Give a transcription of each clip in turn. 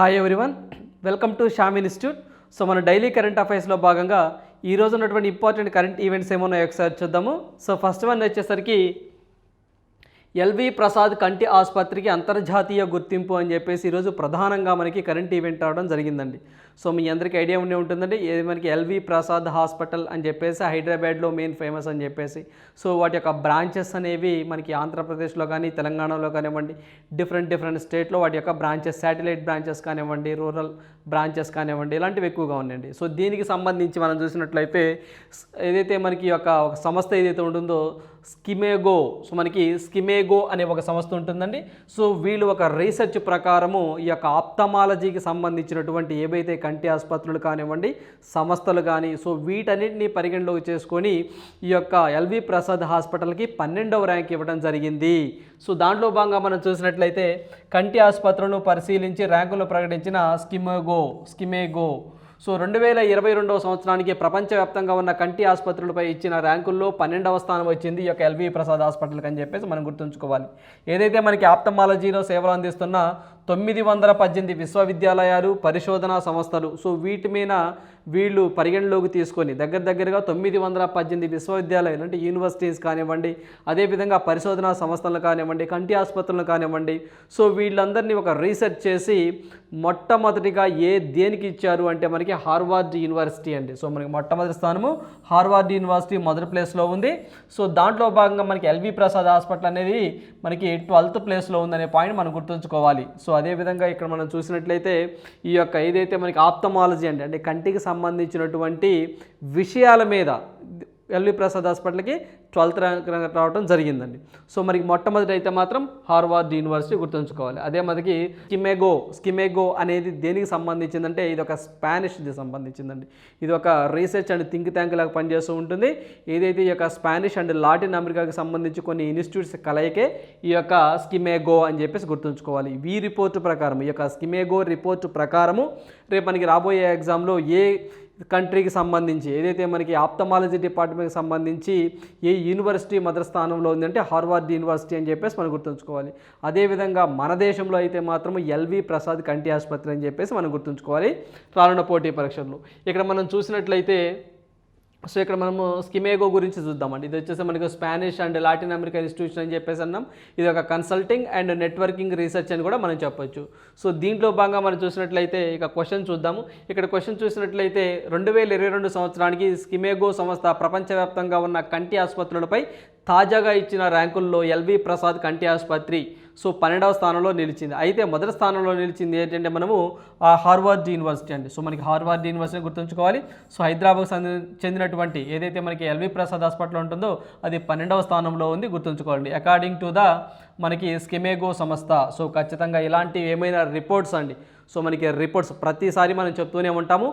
Hi everyone welcome to Sham institute so మన daily current అఫైర్స్లో భాగంగా ఈ రోజు ఉన్నటువంటి ఇంపార్టెంట్ కరెంట్ ఈవెంట్స్ ఏమో ఒకసారి చూద్దాము. సో ఫస్ట్ వన్ వచ్చేసరికి ఎల్వి ప్రసాద్ కంటి ఆసుపత్రికి అంతర్జాతీయ గుర్తింపు అని చెప్పేసి ఈరోజు ప్రధానంగా మనకి కరెంట్ ఈవెంట్ రావడం జరిగిందండి. సో మీ అందరికీ ఐడియా ఉండే ఉంటుందండి. ఏది మనకి ఎల్వి ప్రసాద్ హాస్పిటల్ అని చెప్పేసి హైదరాబాద్లో మెయిన్ ఫేమస్ అని చెప్పేసి. సో వాటి యొక్క బ్రాంచెస్ అనేవి మనకి ఆంధ్రప్రదేశ్లో కానీ తెలంగాణలో కానివ్వండి డిఫరెంట్ డిఫరెంట్ స్టేట్లో వాటి యొక్క బ్రాంచెస్ శాటిలైట్ బ్రాంచెస్ కానివ్వండి రూరల్ బ్రాంచెస్ కానివ్వండి ఇలాంటివి ఎక్కువగా ఉన్నాయండి. సో దీనికి సంబంధించి మనం చూసినట్లయితే ఏదైతే మనకి యొక్క ఒక సంస్థ ఏదైతే ఉంటుందో స్కిమేగో. సో మనకి స్కిమేగో అనే ఒక సంస్థ ఉంటుందండి. సో వీళ్ళు ఒక రీసెర్చ్ ప్రకారము ఈ యొక్క ఆప్తమాలజీకి సంబంధించినటువంటి ఏవైతే కంటి ఆసుపత్రులు కానివ్వండి సంస్థలు కానీ సో వీటన్నిటిని పరిగణలోకి చేసుకొని ఈ యొక్క ఎల్వి ప్రసాద్ హాస్పిటల్కి పన్నెండవ ర్యాంక్ ఇవ్వడం జరిగింది. సో దాంట్లో భాగంగా మనం చూసినట్లయితే కంటి ఆసుపత్రులను పరిశీలించి ర్యాంకులు ప్రకటించిన స్కిమేగో స్కిమేగో. సో రెండు వేల ఇరవై రెండవ సంవత్సరానికి ప్రపంచవ్యాప్తంగా ఉన్న కంటి ఆసుపత్రులపై ఇచ్చిన ర్యాంకుల్లో పన్నెండవ స్థానం వచ్చింది ఈ యొక్క ఎల్వి ప్రసాద్ హాస్పిటల్కి అని చెప్పేసి మనం గుర్తుంచుకోవాలి. ఏదైతే మనకి ఆప్తమాలజీలో సేవలు అందిస్తున్న తొమ్మిది వందల పద్దెనిమిది విశ్వవిద్యాలయాలు పరిశోధనా సంస్థలు. సో వీటి మీద వీళ్ళు పరిగణలోకి తీసుకొని దగ్గర దగ్గరగా తొమ్మిది వందల పద్దెనిమిది విశ్వవిద్యాలయాలు అంటే యూనివర్సిటీస్ కానివ్వండి అదేవిధంగా పరిశోధనా సంస్థలు కానివ్వండి కంటి ఆసుపత్రులు కానివ్వండి. సో వీళ్ళందరినీ ఒక రీసెర్చ్ చేసి మొట్టమొదటిగా ఏ దేనికి ఇచ్చారు అంటే మనకి హార్వార్డ్ యూనివర్సిటీ అండి. సో మనకి మొట్టమొదటి స్థానము హార్వార్డ్ యూనివర్సిటీ మొదటి ప్లేస్లో ఉంది. సో దాంట్లో భాగంగా మనకి ఎల్వి ప్రసాద్ హాస్పిటల్ అనేది మనకి ట్వెల్త్ ప్లేస్లో ఉందనే పాయింట్ మనం గుర్తుంచుకోవాలి. సో అదేవిధంగా ఇక్కడ మనం చూసినట్లయితే ఈ యొక్క ఏదైతే మనకి ఆప్తమాలజీ అంటే అంటే కంటికి సంబంధించినటువంటి విషయాల మీద ఎల్వి ప్రసాద్ హాస్పిటల్కి ట్వెల్త్ ర్యాంక్ రావడం జరిగిందండి. సో మరి మొట్టమొదటి అయితే మాత్రం హార్వార్డ్ యూనివర్సిటీ గుర్తుంచుకోవాలి. అదే మనకి స్కిమెగో స్కిమెగో అనేది దేనికి సంబంధించిందంటే ఇది ఒక స్పానిష్ది సంబంధించిందండి. ఇది ఒక రీసెర్చ్ అండ్ థింక్ ట్యాంక్ లాగా పనిచేస్తూ ఉంటుంది. ఏదైతే ఈ యొక్క స్పానిష్ అండ్ లాటిన్ అమెరికాకి సంబంధించి కొన్ని ఇన్స్టిట్యూట్స్ కలయికే ఈ యొక్క స్కిమెగో అని చెప్పేసి గుర్తుంచుకోవాలి. ఈ రిపోర్ట్ ప్రకారం ఈ యొక్క స్కిమెగో రిపోర్ట్ ప్రకారము రేపు మనకి రాబోయే ఎగ్జామ్లో ఏ కంట్రీకి సంబంధించి ఏదైతే మనకి ఆప్తమాలజీ డిపార్ట్మెంట్కి సంబంధించి ఏ యూనివర్సిటీ మొదటి స్థానంలో ఉందంటే హార్వార్డ్ యూనివర్సిటీ అని చెప్పేసి మనం గుర్తుంచుకోవాలి. అదేవిధంగా మన దేశంలో అయితే మాత్రం ఎల్వి ప్రసాద్ కంటి ఆసుపత్రి అని చెప్పేసి మనం గుర్తుంచుకోవాలి. రానున్న పోటీ పరీక్షల్లో. ఇక్కడ మనం చూసినట్లయితే సో ఇక్కడ మనము స్కిమేగో గురించి చూద్దామండి. ఇది వచ్చేసి మనకు Spanish and Latin America institution అని చెప్పేసి అన్నాం. ఇది ఒక కన్సల్టింగ్ అండ్ నెట్వర్కింగ్ రీసెర్చ్ అని కూడా మనం చెప్పొచ్చు. సో దీంట్లో భాగంగా మనం చూసినట్లయితే ఇక క్వశ్చన్ చూద్దాము. ఇక్కడ క్వశ్చన్ చూసినట్లయితే రెండు వేల ఇరవై రెండు సంవత్సరానికి స్కిమేగో సంస్థ ప్రపంచవ్యాప్తంగా ఉన్న కంటి ఆసుపత్రులపై తాజాగా ఇచ్చిన ర్యాంకుల్లో ఎల్వి ప్రసాద్ కంటి ఆసుపత్రి సో పన్నెండవ స్థానంలో నిలిచింది. అయితే మొదటి స్థానంలో నిలిచింది ఏంటంటే మనము ఆ హార్వార్డ్ యూనివర్సిటీ అండి. సో మనకి హార్వార్డ్ యూనివర్సిటీ గుర్తుంచుకోవాలి. సో హైదరాబాద్ చెందినటువంటి ఏదైతే మనకి ఎల్వి ప్రసాద్ హాస్పిటల్ ఉంటుందో అది పన్నెండవ స్థానంలో ఉంది గుర్తుంచుకోండి అకార్డింగ్ టు ద మనకి స్కెమేగో సంస్థ సో ఖచ్చితంగా ఇలాంటివి ఏమైనా రిపోర్ట్స్ అండి సో మనకి రిపోర్ట్స్ ప్రతిసారి మనం చెప్తూనే ఉంటాము.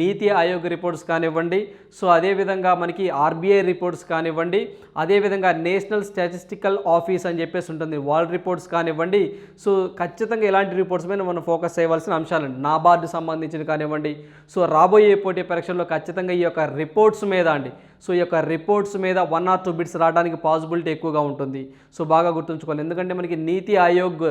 నీతి ఆయోగ్ రిపోర్ట్స్ కానివ్వండి. సో అదేవిధంగా మనకి ఆర్బీఐ రిపోర్ట్స్ కానివ్వండి. అదేవిధంగా నేషనల్ స్టాటిస్టికల్ ఆఫీస్ అని చెప్పేసి ఉంటుంది. వాల్ రిపోర్ట్స్ కానివ్వండి. సో ఖచ్చితంగా ఇలాంటి రిపోర్ట్స్ మీద మనం ఫోకస్ చేయవలసిన అంశాలండి నాబార్డు సంబంధించిన కానివ్వండి. సో రాబోయే పోటీ పరీక్షల్లో ఖచ్చితంగా ఈ యొక్క రిపోర్ట్స్ మీద అండి. సో ఈ యొక్క రిపోర్ట్స్ మీద వన్ ఆర్ టూ బిట్స్ రావడానికి పాసిబిలిటీ ఎక్కువగా ఉంటుంది. సో బాగా గుర్తుంచుకోవాలి. ఎందుకంటే మనకి నీతి ఆయోగ్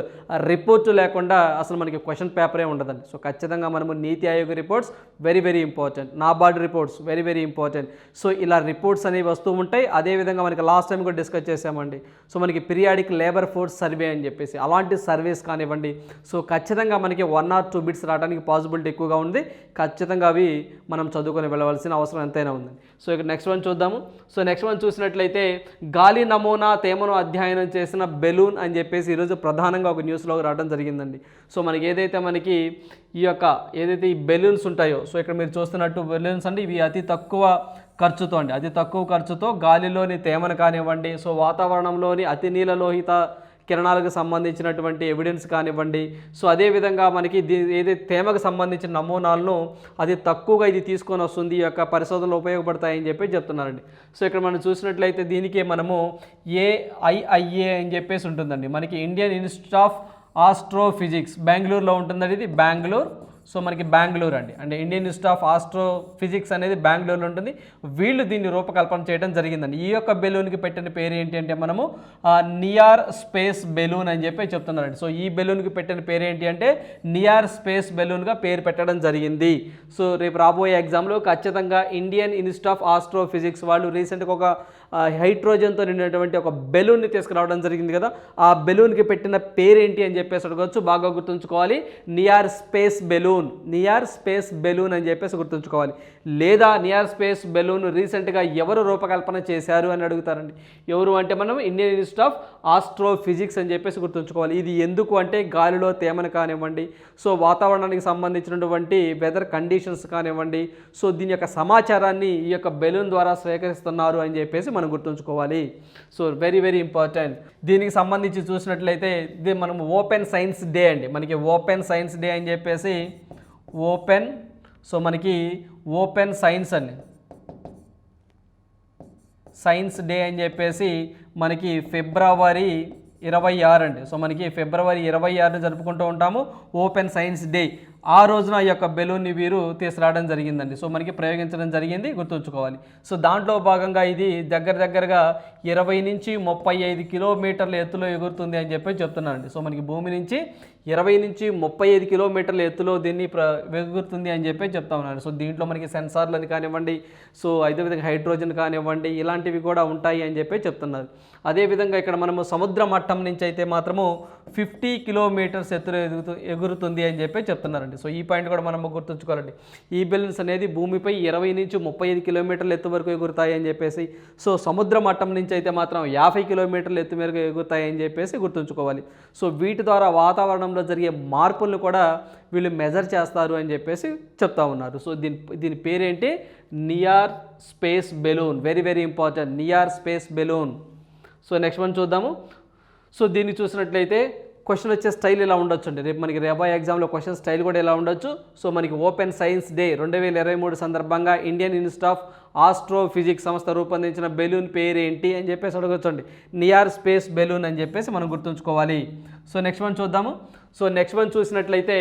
రిపోర్ట్ లేకుండా అసలు మనకి క్వశ్చన్ పేపరే ఉండదండి. సో ఖచ్చితంగా మనము NITI Aayog reports very very important NABARD reports very very important so ఇలా రిపోర్ట్స్ అనేవి వస్తూ ఉంటాయి. అదేవిధంగా మనకి లాస్ట్ టైం కూడా డిస్కస్ చేసామండి సో మనకి పీరియాడిక్ లేబర్ ఫోర్స్ సర్వే అని చెప్పేసి అలాంటి సర్వేస్ కానివ్వండి. సో ఖచ్చితంగా మనకి వన్ ఆర్ టూ బిట్స్ రావడానికి పాసిబిలిటీ ఎక్కువగా ఉంది. ఖచ్చితంగా అవి మనం చదువుకొని వెళ్ళవలసిన అవసరం ఎంతైనా ఉంది సో ఇక నెక్స్ట్ వన్ చూద్దాము. సో నెక్స్ట్ వన్ చూసినట్లయితే గాలి నమూనా తేమను అధ్యయనం చేసిన బెలూన్ అని చెప్పేసి ఈరోజు ప్రధానంగా ఒక న్యూస్లో రావడం జరిగిందండి. సో మనకి ఏదైతే మనకి ఈ యొక్క ఏదైతే ఈ బెలూన్స్ ఉంటాయో సో ఇక్కడ మీరు చూస్తున్నట్టు బెలూన్స్ అంటే ఇవి అతి తక్కువ ఖర్చుతో అండి. అతి తక్కువ ఖర్చుతో గాలిలోని తేమను కానివ్వండి సో వాతావరణంలోని అతి నీలలోహిత కిరణాలకు సంబంధించినటువంటి ఎవిడెన్స్ కానివ్వండి. సో అదేవిధంగా మనకి దీ ఏదైతే తేమకు సంబంధించిన నమూనాలను అది తక్కువగా ఇది తీసుకొని వస్తుంది ఈ యొక్క పరిశోధనలు ఉపయోగపడతాయని చెప్పి చెప్తున్నారండి. సో ఇక్కడ మనం చూసినట్లయితే దీనికి మనము ఏఐఐఏ అని చెప్పేసి ఉంటుందండి. మనకి ఇండియన్ ఇన్స్టిట్యూట్ ఆఫ్ ఆస్ట్రోఫిజిక్స్ బెంగళూరులో ఉంటుందండి ఇది. బెంగళూరు సో మనకి బెంగళూరు అండి. అంటే Indian institute of astrophysics అనేది బెంగళూరులో ఉంటుంది. వీళ్ళు దీన్ని రూపకల్పన చేయడం జరిగిందండి. ఈ యొక్క బెలూన్కి పెట్టిన పేరు ఏంటి అంటే మనము నియార్ స్పేస్ బెలూన్ అని చెప్పి చెప్తున్నారండి. సో ఈ బెలూన్కి పెట్టిన పేరు ఏంటి అంటే నియార్ స్పేస్ బెలూన్గా పేరు పెట్టడం జరిగింది. సో రేపు రాబోయే ఎగ్జామ్లో ఖచ్చితంగా Indian institute of astrophysics వాళ్ళు రీసెంట్గా ఒక హైడ్రోజన్తో నిండినటువంటి ఒక బెలూన్ని తీసుకురావడం జరిగింది కదా. ఆ బెలూన్కి పెట్టిన పేరేంటి అని చెప్పేసి అడగవచ్చు బాగా గుర్తుంచుకోవాలి. Near space balloon. Near space balloon అని చెప్పేసి గుర్తుంచుకోవాలి. లేదా నియార్ స్పేస్ బెలూన్ రీసెంట్గా ఎవరు రూపకల్పన చేశారు అని అడుగుతారండి. ఎవరు అంటే మనం ఇండియన్ ఇన్స్టిట్యూట్ ఆఫ్ ఆస్ట్రోఫిజిక్స్ అని చెప్పేసి గుర్తుంచుకోవాలి. ఇది ఎందుకు అంటే గాలిలో తేమను కానివ్వండి సో వాతావరణానికి సంబంధించినటువంటి వెదర్ కండిషన్స్ కానివ్వండి సో దీని యొక్క సమాచారాన్ని ఈ యొక్క బెలూన్ ద్వారా స్వీకరిస్తున్నారు అని చెప్పేసి మనం గుర్తుంచుకోవాలి. సో వెరీ వెరీ ఇంపార్టెంట్ దీనికి సంబంధించి చూసినట్లయితే ఇది మనం ఓపెన్ సైన్స్ డే అండి. మనకి ఓపెన్ సైన్స్ డే అని చెప్పేసి ఓపెన్ సో మనకి ఓపెన్ సైన్స్ అని సైన్స్ డే అని చెప్పేసి మనకి ఫిబ్రవరి ఇరవై ఆరు అండి. సో మనకి ఫిబ్రవరి ఇరవై ఆరుని జరుపుకుంటూ ఉంటాము. Open science day. ఆ రోజున ఈ యొక్క బెలూన్ని వీరు తీసుకురావడం జరిగిందండి. సో మనకి ప్రయోగించడం జరిగింది గుర్తుంచుకోవాలి. సో దాంట్లో భాగంగా ఇది దగ్గర దగ్గరగా ఇరవై నుంచి ముప్పై ఐదు కిలోమీటర్ల ఎత్తులో ఎగురుతుంది అని చెప్పి చెప్తున్నానండి. సో మనకి భూమి నుంచి ఇరవై నుంచి ముప్పై ఐదు కిలోమీటర్ల ఎత్తులో దీన్ని ప్ర ఎగురుతుంది అని చెప్పి చెప్తా ఉన్నాను సో దీంట్లో మనకి సెన్సార్లని కానివ్వండి సో అదేవిధంగా హైడ్రోజన్ కానివ్వండి ఇలాంటివి కూడా ఉంటాయి అని చెప్పి చెప్తున్నారు. అదేవిధంగా ఇక్కడ మనము సముద్ర మట్టం నుంచి అయితే మాత్రము ఫిఫ్టీ కిలోమీటర్స్ ఎత్తులో ఎదుగుతూ ఎగురుతుంది అని చెప్పి అండి. సో ఈ పాయింట్ కూడా మనం గుర్తుంచుకోవాలండి. ఈ బెలూన్స్ అనేది భూమిపై ఇరవై నుంచి ముప్పై ఐదు కిలోమీటర్ల ఎత్తు వరకు ఎగురుతాయి అని చెప్పేసి సో సముద్ర మట్టం నుంచి అయితే మాత్రం యాభై కిలోమీటర్ల ఎత్తు మేరకు ఎగురుతాయి అని చెప్పేసి గుర్తుంచుకోవాలి. సో వీటి ద్వారా వాతావరణంలో జరిగే మార్పులను కూడా వీళ్ళు మెజర్ చేస్తారు అని చెప్పేసి చెప్తా ఉన్నారు. సో దీని దీని పేరేంటి? Near space balloon. Very very important near space balloon. So next one చూద్దాము. సో దీన్ని చూసినట్లయితే క్వశ్చన్ వచ్చే స్టైల్ ఇలా ఉండొచ్చు అండి రేపు మనకి రేబాయ్ ఎగ్జామ్లో క్వశ్చన్ స్టైల్ కూడా ఎలా ఉండొచ్చు. సో మనకి ఓపెన్ సైన్స్ డే రెండు వేల ఇరవై మూడు సందర్భంగా ఇండియన్ ఇన్స్టిట్యూట్ ఆఫ్ ఆస్ట్రోఫిజిక్స్ సంస్థ రూపొందించిన బెలూన్ పేరు ఏంటి అని చెప్పేసి అడగొచ్చండి. నియార్ స్పేస్ బెలూన్ అని చెప్పేసి మనం గుర్తుంచుకోవాలి. సో నెక్స్ట్ వన్ చూద్దాము. సో నెక్స్ట్ వన్ చూసినట్లయితే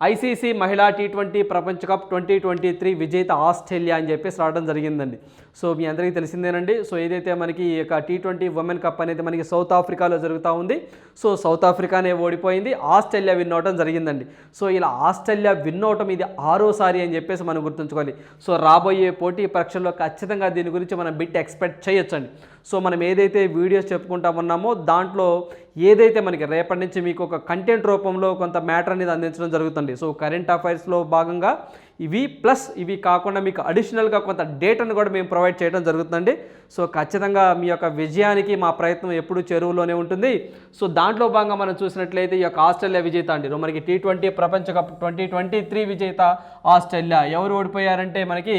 ఐసీసీ మహిళా టీ ట్వంటీ ప్రపంచ కప్ ట్వంటీ ట్వంటీ త్రీ విజేత ఆస్ట్రేలియా అని చెప్పేసి రావడం జరిగిందండి. సో మీ అందరికీ తెలిసిందేనండి. సో ఏదైతే మనకి ఈ యొక్క టీ ట్వంటీ ఉమెన్ కప్ అనేది మనకి సౌత్ ఆఫ్రికాలో జరుగుతూ ఉంది సో సౌత్ ఆఫ్రికానే ఓడిపోయింది. ఆస్ట్రేలియా విన్ అవటం జరిగిందండి. సో ఇలా ఆస్ట్రేలియా విన్ అవటం ఇది ఆరోసారి అని చెప్పేసి మనం గుర్తుంచుకోవాలి. సో రాబోయే పోటీ పరీక్షల్లో ఖచ్చితంగా దీని గురించి మనం బిట్ ఎక్స్పెక్ట్ చేయొచ్చండి. సో మనం ఏదైతే వీడియోస్ చెప్పుకుంటా ఉన్నామో దాంట్లో ఏదైతే మనకి రేపటి నుంచి మీకు ఒక కంటెంట్ రూపంలో కొంత మ్యాటర్ అనేది అందించడం జరుగుతుంది. సో కరెంట్ అఫైర్స్లో భాగంగా ఇవి ప్లస్ ఇవి కాకుండా మీకు అడిషనల్గా కొంత డేటాను కూడా మేము ప్రొవైడ్ చేయడం జరుగుతుందండి. సో ఖచ్చితంగా మీ యొక్క విజయానికి మా ప్రయత్నం ఎప్పుడూ చెరువులోనే ఉంటుంది. సో దాంట్లో భాగంగా మనం చూసినట్లయితే ఈ యొక్క ఆస్ట్రేలియా విజేత అండి. మనకి టీ ట్వంటీ ప్రపంచ కప్ ట్వంటీ ట్వంటీ త్రీ విజేత ఆస్ట్రేలియా. ఎవరు ఓడిపోయారంటే మనకి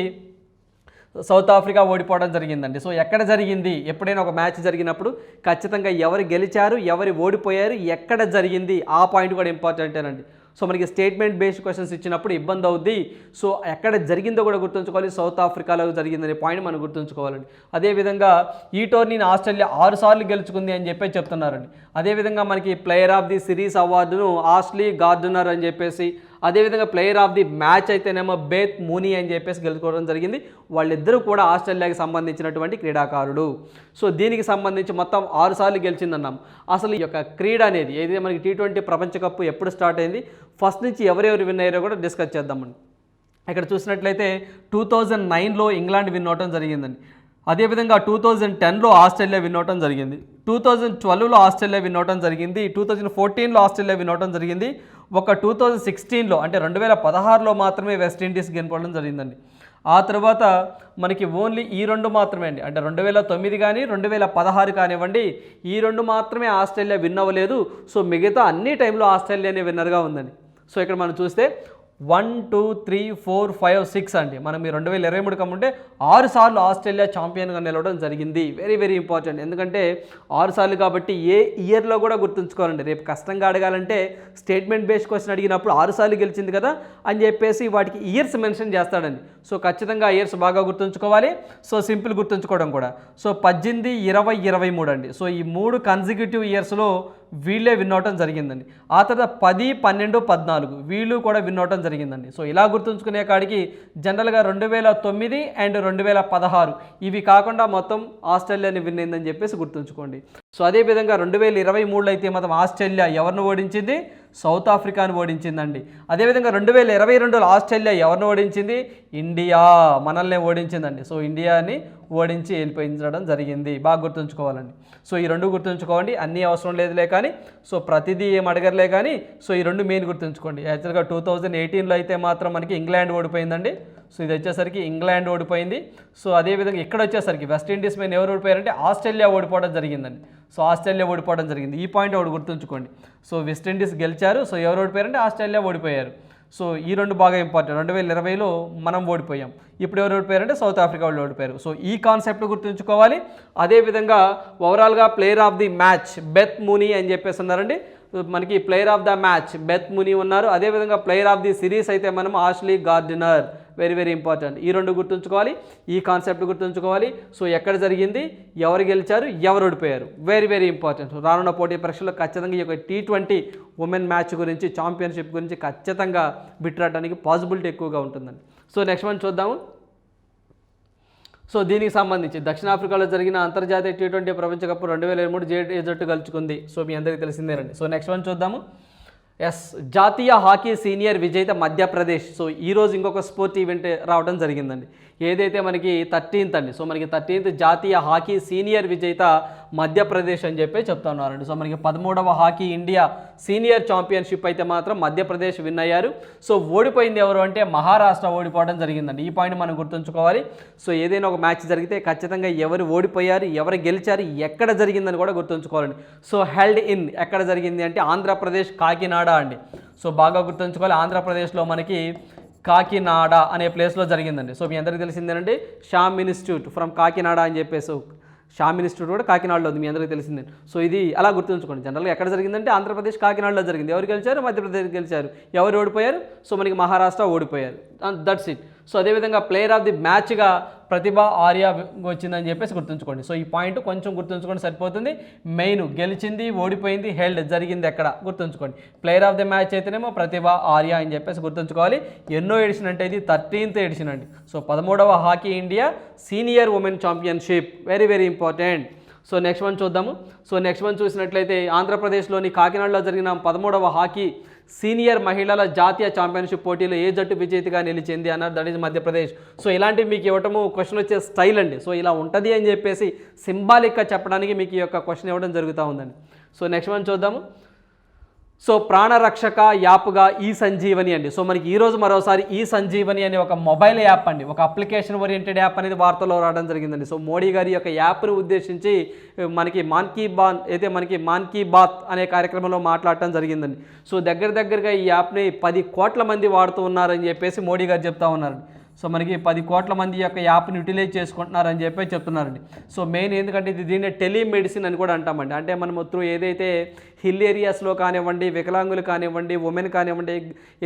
సౌత్ ఆఫ్రికా ఓడిపోవడం జరిగిందండి. సో ఎక్కడ జరిగింది? ఎప్పుడైనా ఒక మ్యాచ్ జరిగినప్పుడు ఖచ్చితంగా ఎవరు గెలిచారు ఎవరు ఓడిపోయారు ఎక్కడ జరిగింది? ఆ పాయింట్ కూడా ఇంపార్టెంటేనండి. సో మనకి స్టేట్మెంట్ బేస్డ్ క్వశ్చన్స్ ఇచ్చినప్పుడు ఇబ్బంది అవుద్ది. సో ఎక్కడ జరిగిందో కూడా గుర్తుంచుకోవాలి. సౌత్ ఆఫ్రికాలో జరిగిందనే పాయింట్ మనం గుర్తుంచుకోవాలండి. అదేవిధంగా ఈ టోర్నీని ఆస్ట్రేలియా ఆరు సార్లు గెలుచుకుంది అని చెప్పి చెప్తున్నారండి. అదేవిధంగా మనకి ప్లేయర్ ఆఫ్ ది సిరీస్ అవార్డును ఆస్లీ గార్డునర్ అని చెప్పేసి అదేవిధంగా ప్లేయర్ ఆఫ్ ది మ్యాచ్ అయితేనేమో బేత్ మూనీ అని చెప్పేసి గెలుచుకోవడం జరిగింది. వాళ్ళిద్దరూ కూడా ఆస్ట్రేలియాకి సంబంధించినటువంటి క్రీడాకారుడు. సో దీనికి సంబంధించి మొత్తం ఆరు సార్లు గెలిచిందన్నాం. అసలు ఈ యొక్క క్రీడ అనేది ఏదైతే మనకి టీ ట్వంటీ ప్రపంచ కప్ ఎప్పుడు స్టార్ట్ అయింది? ఫస్ట్ నుంచి ఎవరెవరు విన్ అయ్యారో కూడా డిస్కస్ చేద్దామండి ఇక్కడ చూసినట్లయితే టూ థౌజండ్ నైన్లో ఇంగ్లాండ్ విన్ అవటం జరిగిందండి. అదేవిధంగా టూ థౌజండ్ టెన్లో ఆస్ట్రేలియా విన్ అవటం జరిగింది. టూ థౌజండ్ ట్వెల్వ్లో ఆస్ట్రేలియా విన్ అవటం జరిగింది. టూ థౌజండ్ ఫోర్టీన్లో ఆస్ట్రేలియా విన్ అవటం జరిగింది. ఒక టూ థౌజండ్ సిక్స్టీన్లో అంటే రెండు వేల పదహారులో మాత్రమే వెస్టిండీస్ గెలుపడం జరిగిందండి. ఆ తర్వాత మనకి ఓన్లీ ఈ రెండు మాత్రమే అండి. అంటే రెండు వేల తొమ్మిది కానీ రెండు వేల పదహారు కానివ్వండి ఈ రెండు మాత్రమే ఆస్ట్రేలియా విన్ అవ్వలేదు. సో మిగతా అన్ని టైంలో ఆస్ట్రేలియానే విన్నర్గా ఉందండి. సో ఇక్కడ మనం చూస్తే one two three four five six అండి. మనం ఈ రెండు వేల ఇరవై మూడు కమ్ముంటే ఆరు సార్లు ఆస్ట్రేలియా ఛాంపియన్గా నిలవడం జరిగింది. వెరీ వెరీ ఇంపార్టెంట్ ఎందుకంటే ఆరు సార్లు కాబట్టి ఏ ఇయర్లో కూడా గుర్తుంచుకోవాలండి. రేపు కష్టంగా అడగాలంటే స్టేట్మెంట్ బేస్ క్వశ్చన్ అడిగినప్పుడు ఆరు సార్లు గెలిచింది కదా అని చెప్పేసి వాటికి ఇయర్స్ మెన్షన్ చేస్తాడండి. సో ఖచ్చితంగా ఇయర్స్ బాగా గుర్తుంచుకోవాలి. సో సింపుల్ గుర్తుంచుకోవడం కూడా. సో పద్దెనిమిది ఇరవై ఇరవై మూడు అండి. సో ఈ మూడు కన్సిక్యూటివ్ ఇయర్స్లో వీళ్ళే విన్నవటం జరిగిందండి. ఆ తర్వాత పది పన్నెండు పద్నాలుగు వీళ్ళు కూడా విన్నవటం జరిగిందండి. సో ఇలా గుర్తుంచుకునే కాడికి జనరల్గా రెండు వేల తొమ్మిది అండ్ రెండు వేల పదహారు ఇవి కాకుండా మొత్తం ఆస్ట్రేలియాని విన్ అయిందని చెప్పేసి గుర్తుంచుకోండి. సో అదేవిధంగా రెండు వేల ఇరవై మూడులో అయితే మాత్రం ఆస్ట్రేలియా ఎవరిని ఓడించింది? సౌత్ ఆఫ్రికాను ఓడించిందండి. అదేవిధంగా రెండు వేల ఇరవై రెండులో ఆస్ట్రేలియా ఎవరిని ఓడించింది? ఇండియా మనల్ని ఓడించిందండి. సో ఇండియాని ఓడించి వెళ్ళిపోయించడం జరిగింది. బాగా గుర్తుంచుకోవాలండి. సో ఈ రెండు గుర్తుంచుకోండి అన్నీ అవసరం లేదులే కానీ సో ప్రతిదీ ఏం అడగర్లే కానీ సో ఈ రెండు మెయిన్ గుర్తుంచుకోండి. యాక్చువల్గా టూ థౌజండ్ ఎయిటీన్లో అయితే మాత్రం మనకి ఇంగ్లాండ్ ఓడిపోయిందండి. సో ఇది వచ్చేసరికి ఇంగ్లాండ్ ఓడిపోయింది. సో అదేవిధంగా ఇక్కడ వచ్చేసరికి వెస్టిండీస్ మీద ఎవరు ఓడిపోయారంటే ఆస్ట్రేలియా ఓడిపోవడం జరిగిందండి. సో ఆస్ట్రేలియా ఓడిపోవడం జరిగింది. ఈ పాయింట్ ఒకటి గుర్తుంచుకోండి. సో వెస్టిండీస్ గెలిచారు. సో ఎవరు ఓడిపోయారంటే ఆస్ట్రేలియా ఓడిపోయారు. సో ఈ రెండు బాగా ఇంపార్టెంట్ రెండు వేల ఇరవైలో మనం ఓడిపోయాం. ఇప్పుడు ఎవరు ఓడిపోయారంటే సౌత్ ఆఫ్రికా వాళ్ళు ఓడిపోయారు. సో ఈ కాన్సెప్ట్ గుర్తుంచుకోవాలి. అదేవిధంగా ఓవరాల్గా player of the match Beth Mooney అని చెప్పేసి ఉన్నారండి మనకి player of the match Beth Mooney ఉన్నారు. అదేవిధంగా ప్లేయర్ ఆఫ్ ది సిరీస్ అయితే మనం Ashleigh Gardner very very important. ఈ రెండు గుర్తుంచుకోవాలి ఈ కాన్సెప్ట్ గుర్తుంచుకోవాలి. సో ఎక్కడ జరిగింది ఎవరు గెలిచారు ఎవరు ఓడిపోయారు. Very very important. రానున్న పోటీ పరీక్షలో ఖచ్చితంగా ఈ యొక్క టీ ట్వంటీ ఉమెన్ మ్యాచ్ గురించి ఛాంపియన్షిప్ గురించి ఖచ్చితంగా బిట్రాడడానికి పాసిబిలిటీ ఎక్కువగా ఉంటుందండి. సో నెక్స్ట్ వన్ చూద్దాము. సో దీనికి సంబంధించి దక్షిణాఫ్రికాలో జరిగిన అంతర్జాతీయ టీ ట్వంటీ ప్రపంచ కప్ రెండు వేల ఇరవై మూడు జే జట్టు గెలుచుకుంది సో మీ అందరికీ తెలిసిందేనండి. సో నెక్స్ట్ వన్ చూద్దాము. ఎస్ జాతీయ హాకీ సీనియర్ విజేత మధ్యప్రదేశ్. సో ఈరోజు ఇంకొక స్పోర్ట్ ఈవెంట్ రావడం జరిగిందండి. ఏదైతే మనకి థర్టీన్త్ అండి. సో మనకి థర్టీన్త్ జాతీయ హాకీ సీనియర్ విజేత మధ్యప్రదేశ్ అని చెప్పి చెప్తున్నారండి. సో మనకి పదమూడవ హాకీ ఇండియా సీనియర్ ఛాంపియన్షిప్ అయితే మాత్రం మధ్యప్రదేశ్ విన్ అయ్యారు. సో ఓడిపోయింది ఎవరు అంటే మహారాష్ట్ర ఓడిపోవడం జరిగిందండి. ఈ పాయింట్ మనం గుర్తుంచుకోవాలి. సో ఏదైనా ఒక మ్యాచ్ జరిగితే ఖచ్చితంగా ఎవరు ఓడిపోయారు ఎవరు గెలిచారు ఎక్కడ జరిగిందని కూడా గుర్తుంచుకోవాలండి. సో హెల్డ్ ఇన్ ఎక్కడ జరిగింది అంటే ఆంధ్రప్రదేశ్ కాకినాడ అండి. సో బాగా గుర్తుంచుకోవాలి. ఆంధ్రప్రదేశ్లో మనకి కాకినాడ అనే ప్లేస్లో జరిగిందండి. సో మీ అందరికీ తెలిసిందేనండి షామ్ ఇన్స్టిట్యూట్ ఫ్రమ్ కాకినాడ అని చెప్పేసి షామ్ ఇన్స్టిట్యూట్ కూడా కాకినాడలో ఉంది మీ అందరికీ తెలిసిందే. సో ఇది అలా గుర్తుంచుకోండి. జనరల్గా ఎక్కడ జరిగిందంటే ఆంధ్రప్రదేశ్ కాకినాడలో జరిగింది. ఎవరు గెలిచారు? మధ్యప్రదేశ్ గెలిచారు. ఎవరు ఓడిపోయారు? సో మనకి మహారాష్ట్ర ఓడిపోయారు. దట్స్ ఇట్ సో అదేవిధంగా ప్లేయర్ ఆఫ్ ది మ్యాచ్గా ప్రతిభ ఆర్య వచ్చిందని చెప్పేసి గుర్తుంచుకోండి. సో ఈ పాయింట్ కొంచెం గుర్తుంచుకోండి సరిపోతుంది. మెయిన్ గెలిచింది ఓడిపోయింది హెల్డ్ జరిగింది ఎక్కడ? గుర్తుంచుకోండి. ప్లేయర్ ఆఫ్ ది మ్యాచ్ అయితేనేమో ప్రతిభ ఆర్య అని చెప్పేసి గుర్తుంచుకోవాలి. ఎన్నో ఎడిషన్ అంటే ఇది థర్టీన్త్ ఎడిషన్ అండి. సో పదమూడవ hockey India senior women championship very very important so next one చూద్దాము. సో నెక్స్ట్ వన్ చూసినట్లయితే ఆంధ్రప్రదేశ్లోని కాకినాడలో జరిగిన పదమూడవ హాకీ సీనియర్ మహిళల జాతీయ ఛాంపియన్షిప్ పోటీలో ఏ జట్టు విజేతగా నిలిచింది అన్నారు దట్ ఈజ్ మధ్యప్రదేశ్. సో ఇలాంటివి మీకు ఇవ్వటము క్వశ్చన్ వచ్చే స్టైల్ అండి. సో ఇలా ఉంటుంది అని చెప్పేసి సింబాలిక్గా చెప్పడానికి మీకు ఈ యొక్క క్వశ్చన్ ఇవ్వడం జరుగుతూ ఉందండి. సో నెక్స్ట్ మనం చూద్దాము. సో ప్రాణరక్షక యాప్గా ఈ సంజీవని అండి. సో మనకి ఈరోజు మరోసారి ఈ సంజీవని అనే ఒక మొబైల్ యాప్ అండి. ఒక అప్లికేషన్ ఓరియంటెడ్ యాప్ అనేది వార్తల్లో రావడం జరిగిందండి. సో మోడీ గారి యొక్క యాప్ను ఉద్దేశించి మనకి మాన్ కీ బాన్ అయితే మనకి మాన్ కీ బాత్ అనే కార్యక్రమంలో మాట్లాడటం జరిగిందండి. సో దగ్గర దగ్గరగా ఈ యాప్ని పది కోట్ల మంది వాడుతూ ఉన్నారని చెప్పేసి మోడీ గారు చెప్తా ఉన్నారండి. సో మనకి పది కోట్ల మంది యొక్క యాప్ని యూటిలైజ్ చేసుకుంటున్నారని చెప్పి చెప్తున్నారండి. సో మెయిన్ ఎందుకంటే ఇది దీన్ని టెలిమెడిసిన్ అని కూడా అంటామండి. అంటే మనము త్రూ ఏదైతే హిల్ ఏరియాస్లో కానివ్వండి వికలాంగులు కానివ్వండి ఉమెన్ కానివ్వండి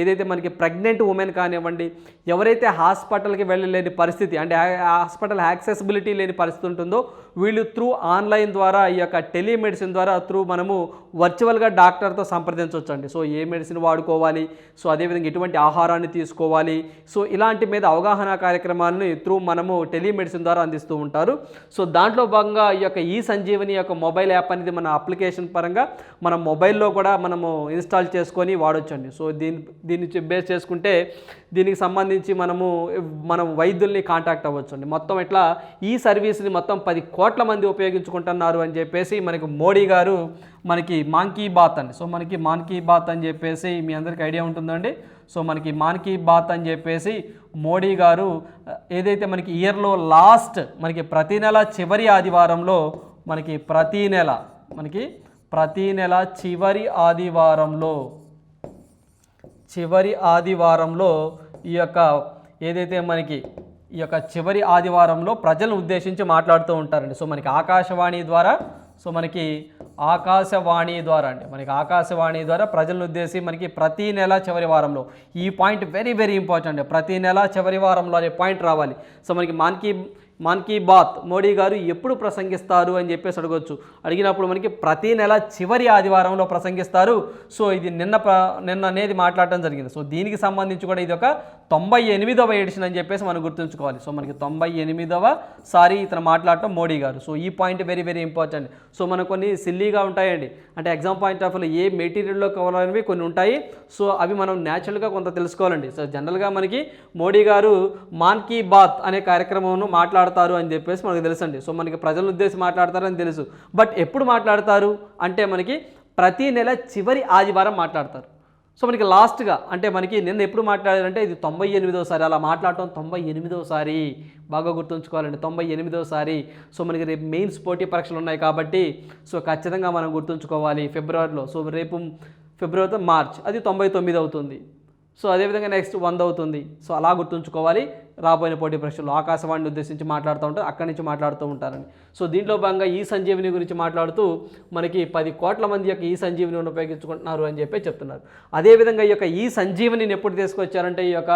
ఏదైతే మనకి ప్రెగ్నెంట్ ఉమెన్ కానివ్వండి ఎవరైతే హాస్పిటల్కి వెళ్ళలేని పరిస్థితి అంటే హాస్పిటల్ యాక్సెసిబిలిటీ లేని పరిస్థితి ఉంటుందో వీళ్ళు త్రూ ఆన్లైన్ ద్వారా ఈ యొక్క టెలిమెడిసిన్ ద్వారా త్రూ మనము వర్చువల్గా డాక్టర్తో సంప్రదించవచ్చు అండి సో ఏ మెడిసిన్ వాడుకోవాలి సో అదేవిధంగా ఎటువంటి ఆహారాన్ని తీసుకోవాలి సో ఇలాంటి మీద అవగాహన కార్యక్రమాలని త్రూ మనము టెలిమెడిసిన్ ద్వారా అందిస్తూ ఉంటారు. సో దాంట్లో భాగంగా ఈ యొక్క ఈ సంజీవని యొక్క మొబైల్ యాప్ అనేది మన అప్లికేషన్ పరంగా మన మొబైల్లో కూడా మనము ఇన్స్టాల్ చేసుకొని వాడొచ్చండి. సో దీని దీన్ని బేస్ చేసుకుంటే దీనికి సంబంధించి మనము మనం వైద్యుల్ని కాంటాక్ట్ అవ్వచ్చు అండి మొత్తం ఇట్లా ఈ సర్వీస్ని మొత్తం పది కోట్ల మంది ఉపయోగించుకుంటున్నారు అని చెప్పేసి మనకి మోడీ గారు మనకి మాన్ బాత్ అని సో మనకి మాన్కీ బాత్ అని చెప్పేసి మీ అందరికీ ఐడియా ఉంటుందండి. సో మనకి మాన్కీ బాత్ అని చెప్పేసి మోడీ గారు ఏదైతే మనకి ఇయర్లో లాస్ట్ మనకి ప్రతి నెల చివరి ఆదివారంలో మనకి ప్రతి నెల మనకి ప్రతి నెల చివరి ఆదివారంలో చివరి ఆదివారంలో ఈ యొక్క ఏదైతే మనకి ఈ యొక్క చివరి ఆదివారంలో ప్రజలను ఉద్దేశించి మాట్లాడుతూ ఉంటారండి. సో మనకి ఆకాశవాణి ద్వారా సో మనకి ఆకాశవాణి ద్వారా అండి. మనకి ఆకాశవాణి ద్వారా ప్రజలను ఉద్దేశించి మనకి ప్రతి నెల చివరి వారంలో ఈ పాయింట్ వెరీ వెరీ ఇంపార్టెంట్ ప్రతి నెల చివరి వారంలో అనే పాయింట్ రావాలి. సో మనకి మనకి మన్ కీ బాత్ మోడీ గారు ఎప్పుడు ప్రసంగిస్తారు అని చెప్పేసి అడగొచ్చు. అడిగినప్పుడు మనకి ప్రతి నెల చివరి ఆదివారంలో ప్రసంగిస్తారు. సో ఇది నిన్న ప్ర నిన్న అనేది మాట్లాడటం జరిగింది. సో దీనికి సంబంధించి కూడా ఇది ఒక తొంభై ఎనిమిదవ ఎడిషన్ అని చెప్పేసి మనం గుర్తుంచుకోవాలి. సో మనకి తొంభై ఎనిమిదవ సారి ఇతను మాట్లాడటం మోడీ గారు. సో ఈ point very very important. So మనకు కొన్ని సిల్లీగా ఉంటాయండి. అంటే ఎగ్జామ్ పాయింట్ ఆఫ్ ఏ మెటీరియల్లో కవర్ అనేవి కొన్ని ఉంటాయి. సో అవి మనం న్యాచురల్గా కొంత తెలుసుకోవాలండి. సో జనరల్గా మనకి మోడీ గారు మాన్ కీ బాత్ అనే కార్యక్రమంను మాట్లాడతారు అని చెప్పేసి మనకు తెలుసండి. సో మనకి ప్రజలను ఉద్దేశించి మాట్లాడతారని తెలుసు. బట్ ఎప్పుడు మాట్లాడతారు? అంటే మనకి ప్రతి నెల చివరి ఆదివారం మాట్లాడతారు. సో మనకి లాస్ట్గా అంటే మనకి నిన్న ఎప్పుడు మాట్లాడారంటే ఇది తొంభై ఎనిమిదోసారి అలా మాట్లాడటం తొంభై ఎనిమిదోసారి. బాగా గుర్తుంచుకోవాలండి తొంభై ఎనిమిదోసారి. సో మనకి రేపు మెయిన్స్ పోటీ పరీక్షలు ఉన్నాయి కాబట్టి సో ఖచ్చితంగా మనం గుర్తుంచుకోవాలి ఫిబ్రవరిలో. సో రేపు ఫిబ్రవరితో మార్చ్ అది తొంభై తొమ్మిది అవుతుంది. సో అదేవిధంగా నెక్స్ట్ వంద అవుతుంది. సో అలా గుర్తుంచుకోవాలి. రాబోయే పోటీ ప్రశ్నలు ఆకాశవాణిని ఉద్దేశించి మాట్లాడుతూ ఉంటారు అక్కడి నుంచి మాట్లాడుతూ ఉంటారని. సో దీంట్లో భాగంగా ఈ సంజీవిని గురించి మాట్లాడుతూ మనకి పది కోట్ల మంది యొక్క ఈ సంజీవిని ఉపయోగించుకుంటున్నారు అని చెప్పి చెప్తున్నారు. అదేవిధంగా ఈ యొక్క ఈ సంజీవిని ఎప్పుడు తీసుకొచ్చారంటే ఈ యొక్క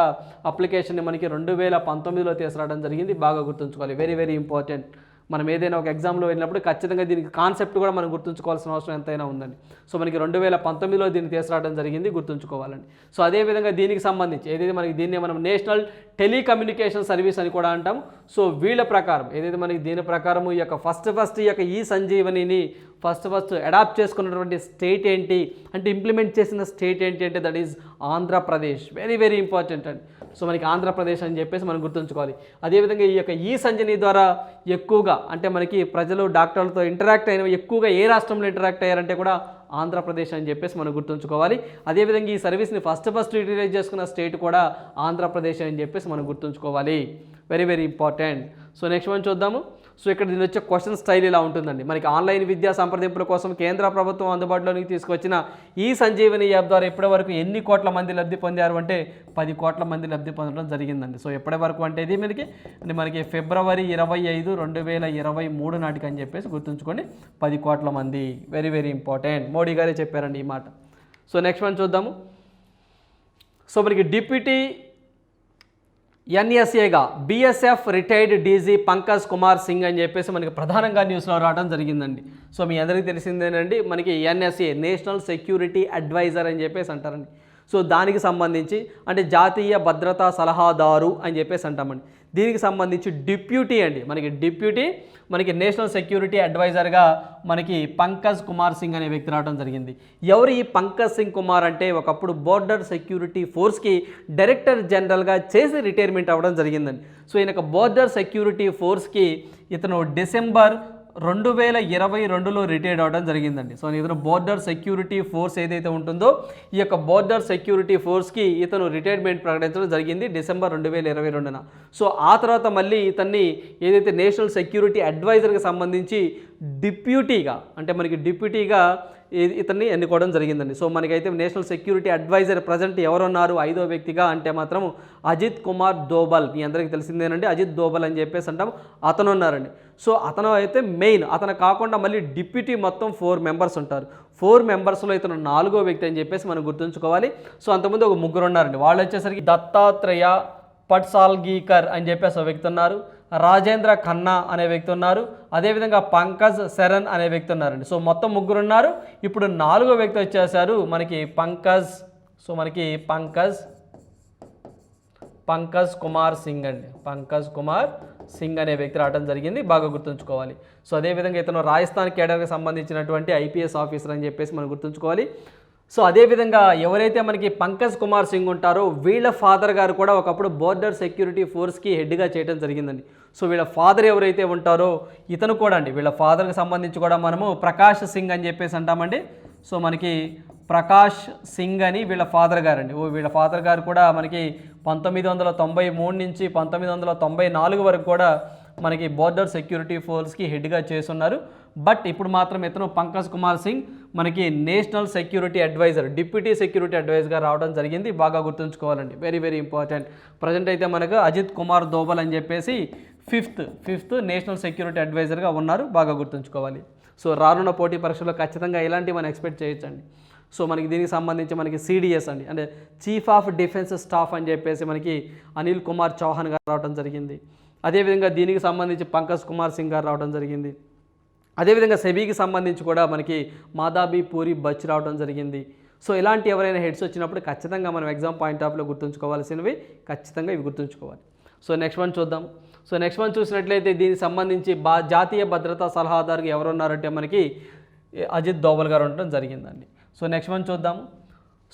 అప్లికేషన్ని మనకి రెండు వేల పంతొమ్మిదిలో తీసుకురావడం జరిగింది. బాగా గుర్తుంచుకోవాలి. వెరీ వెరీ ఇంపార్టెంట్ మనం ఏదైనా ఒక ఎగ్జామ్లో వెళ్ళినప్పుడు ఖచ్చితంగా దీనికి కాన్సెప్ట్ కూడా మనం గుర్తుంచుకోవాల్సిన అవసరం ఎంతైనా ఉందండి. సో మనకి రెండు వేల పంతొమ్మిదిలో దీన్ని తీసుకురావడం జరిగింది గుర్తుంచుకోవాలండి. సో అదేవిధంగా దీనికి సంబంధించి ఏదైతే మనకి దీన్ని మనం నేషనల్ టెలికమ్యూనికేషన్ సర్వీస్ అని కూడా అంటాం సో వీళ్ళ ప్రకారం ఏదైతే మనకి దీని ప్రకారం ఈ యొక్క ఫస్ట్ ఫస్ట్ ఈ యొక్క ఈ సంజీవనిని ఫస్ట్ ఫస్ట్ అడాప్ట్ చేసుకున్నటువంటి స్టేట్ ఏంటి? అంటే ఇంప్లిమెంట్ చేసిన స్టేట్ ఏంటి? అంటే that is Andhra Pradesh. Very very important అండి. సో మనకి ఆంధ్రప్రదేశ్ అని చెప్పేసి మనం గుర్తుంచుకోవాలి. అదేవిధంగా ఈ యొక్క ఈ సంజని ద్వారా ఎక్కువగా అంటే మనకి ప్రజలు డాక్టర్లతో ఇంటరాక్ట్ అయిన ఎక్కువగా ఏ రాష్ట్రంలో ఇంటరాక్ట్ అయ్యారంటే కూడా ఆంధ్రప్రదేశ్ అని చెప్పేసి మనం గుర్తుంచుకోవాలి. అదేవిధంగా ఈ సర్వీస్ని ఫస్ట్ ఫస్ట్ యూటిలైజ్ చేసుకున్న స్టేట్ కూడా ఆంధ్రప్రదేశ్ అని చెప్పేసి మనం గుర్తుంచుకోవాలి. Very very important. So next మనం చూద్దాము. సో ఇక్కడ దీని వచ్చే క్వశ్చన్ స్టైల్ ఇలా ఉంటుందండి. మనకి ఆన్లైన్ విద్యా సంప్రదింపుల కోసం కేంద్ర ప్రభుత్వం అందుబాటులోకి తీసుకొచ్చిన ఈ సంజీవని యాప్ ద్వారా ఇప్పటి వరకు ఎన్ని కోట్ల మంది లబ్ధి పొందారు అంటే పది కోట్ల మంది లబ్ధి పొందడం జరిగిందండి. సో ఎప్పటి వరకు అంటే ఇది మనకి మనకి ఫిబ్రవరి ఇరవై ఐదు రెండు వేల ఇరవై మూడు నాటికి అని చెప్పేసి గుర్తుంచుకోండి. పది కోట్ల మంది. Very very important. మోడీ గారే చెప్పారండి ఈ మాట. సో నెక్స్ట్ మనం చూద్దాము. సో మనకి deputy ఎన్ఎస్ఏగా BSF retired DG Pankaj Kumar Singh అని చెప్పేసి మనకి ప్రధానంగా న్యూస్లో రావడం జరిగిందండి. సో మీ అందరికీ తెలిసిందేనండి మనకి ఎన్ఎస్ఏ నేషనల్ సెక్యూరిటీ అడ్వైజర్ అని చెప్పేసి అంటారండి. సో దానికి సంబంధించి అంటే జాతీయ భద్రతా సలహాదారు అని చెప్పేసి అంటామండి. దీనికి సంబంధించి డిప్యూటీ అండి. మనకి డిప్యూటీ మనకి నేషనల్ సెక్యూరిటీ అడ్వైజర్గా మనకి పంకజ్ కుమార్ సింగ్ అనే వ్యక్తి రావడం జరిగింది. ఎవరు ఈ పంకజ్ సింగ్ కుమార్ అంటే? ఒకప్పుడు బోర్డర్ సెక్యూరిటీ ఫోర్స్కి డైరెక్టర్ జనరల్గా చేసి రిటైర్మెంట్ అవ్వడం జరిగిందండి. సో ఈయన బోర్డర్ సెక్యూరిటీ ఫోర్స్కి ఇతను డిసెంబర్ రెండు వేల ఇరవై రెండులో రిటైర్డ్ అవ్వడం జరిగిందండి. సో ఇతను బోర్డర్ సెక్యూరిటీ ఫోర్స్ ఏదైతే ఉంటుందో ఈ యొక్క బోర్డర్ సెక్యూరిటీ ఫోర్స్కి ఇతను రిటైర్మెంట్ ప్రకటించడం జరిగింది డిసెంబర్ రెండు వేల ఇరవై రెండున. సో ఆ తర్వాత మళ్ళీ ఇతన్ని ఏదైతే నేషనల్ సెక్యూరిటీ అడ్వైజర్కి సంబంధించి డిప్యూటీగా అంటే మనకి డిప్యూటీగా ఇతన్ని ఎన్నుకోవడం జరిగిందండి. సో మనకైతే నేషనల్ సెక్యూరిటీ అడ్వైజర్ ప్రజెంట్ ఎవరున్నారు? ఐదో వ్యక్తిగా అంటే మాత్రం అజిత్ కుమార్ దోబల్. మీ అందరికీ తెలిసిందేనండి అజిత్ దోబల్ అని చెప్పేసి అంటాం. అతను ఉన్నారండి. సో అతను అయితే మెయిన్ అతను కాకుండా మళ్ళీ డిప్యూటీ మొత్తం ఫోర్ మెంబర్స్ ఉంటారు. ఫోర్ మెంబర్స్లో ఇతను నాలుగో వ్యక్తి అని చెప్పేసి మనం గుర్తుంచుకోవాలి. సో అంతకుముందు ఒక ముగ్గురు ఉన్నారండి. వాళ్ళు వచ్చేసరికి దత్తాత్రేయ పట్సాల్గీకర్ అని చెప్పేసి ఒక వ్యక్తి ఉన్నారు. రాజేంద్ర ఖన్నా అనే వ్యక్తి ఉన్నారు. అదేవిధంగా పంకజ్ శరణ్ అనే వ్యక్తి ఉన్నారండి. సో మొత్తం ముగ్గురు ఉన్నారు. ఇప్పుడు నాలుగో వ్యక్తి వచ్చేసారు. మనకి పంకజ్ సో మనకి పంకజ్ పంకజ్ కుమార్ సింగ్ అండి. పంకజ్ కుమార్ సింగ్ అనే వ్యక్తి రావడం జరిగింది. బాగా గుర్తుంచుకోవాలి. సో అదేవిధంగా ఇతను రాజస్థాన్ కేడర్కి సంబంధించినటువంటి ఐపీఎస్ ఆఫీసర్ అని చెప్పేసి మనం గుర్తుంచుకోవాలి. సో అదేవిధంగా ఎవరైతే మనకి పంకజ్ కుమార్ సింగ్ ఉంటారో వీళ్ళ ఫాదర్ గారు కూడా ఒకప్పుడు బోర్డర్ సెక్యూరిటీ ఫోర్స్కి హెడ్గా చేయడం జరిగిందండి. సో వీళ్ళ ఫాదర్ ఎవరైతే ఉంటారో ఇతను కూడా అండి వీళ్ళ ఫాదర్కి సంబంధించి కూడా మనము ప్రకాష్ సింగ్ అని చెప్పేసి అంటామండి. సో మనకి ప్రకాష్ సింగ్ అని వీళ్ళ ఫాదర్ గారండి. ఓ వీళ్ళ ఫాదర్ గారు కూడా మనకి పంతొమ్మిది వందల తొంభై మూడు నుంచి పంతొమ్మిది వందల తొంభై నాలుగు వరకు కూడా మనకి బోర్డర్ సెక్యూరిటీ ఫోర్స్కి హెడ్గా చేస్తున్నారు బట్ ఇప్పుడు మాత్రం ఇతను పంకజ్ కుమార్ సింగ్ మనకి national security adviser deputy security అడ్వైజర్గా రావడం జరిగింది. బాగా గుర్తుంచుకోవాలండి. Very very important. ప్రజెంట్ అయితే మనకు అజిత్ కుమార్ దోబల్ అని చెప్పేసి ఫిఫ్త్ ఫిఫ్త్ నేషనల్ సెక్యూరిటీ అడ్వైజర్గా ఉన్నారు. బాగా గుర్తుంచుకోవాలి. సో రానున్న పోటీ పరీక్షలో ఖచ్చితంగా ఇలాంటివి మనం ఎక్స్పెక్ట్ చేయొచ్చండి? సో మనకి దీనికి సంబంధించి మనకి సిడిఎస్ అండి. అంటే చీఫ్ ఆఫ్ డిఫెన్స్ స్టాఫ్ అని చెప్పేసి మనకి అనిల్ కుమార్ చౌహాన్ గారు రావడం జరిగింది. అదేవిధంగా దీనికి సంబంధించి పంకజ్ కుమార్ సింగ్ గారు రావడం జరిగింది. అదేవిధంగా సెబీకి సంబంధించి కూడా మనకి మాదాబి పూరి బచ్ రావడం జరిగింది. సో ఇలాంటి ఎవరైనా హెడ్స్ వచ్చినప్పుడు ఖచ్చితంగా మనం ఎగ్జామ్ పాయింట్ ఆఫ్లో గుర్తుంచుకోవాల్సినవి ఖచ్చితంగా ఇవి గుర్తుంచుకోవాలి. సో నెక్స్ట్ వన్ చూద్దాం. సో నెక్స్ట్ వన్ చూసినట్లయితే దీనికి సంబంధించి బా జాతీయ భద్రతా సలహాదారుగా ఎవరున్నారంటే మనకి అజిత్ దోవల్ గారు ఉండటం జరిగిందండి. సో నెక్స్ట్ వన్ చూద్దాము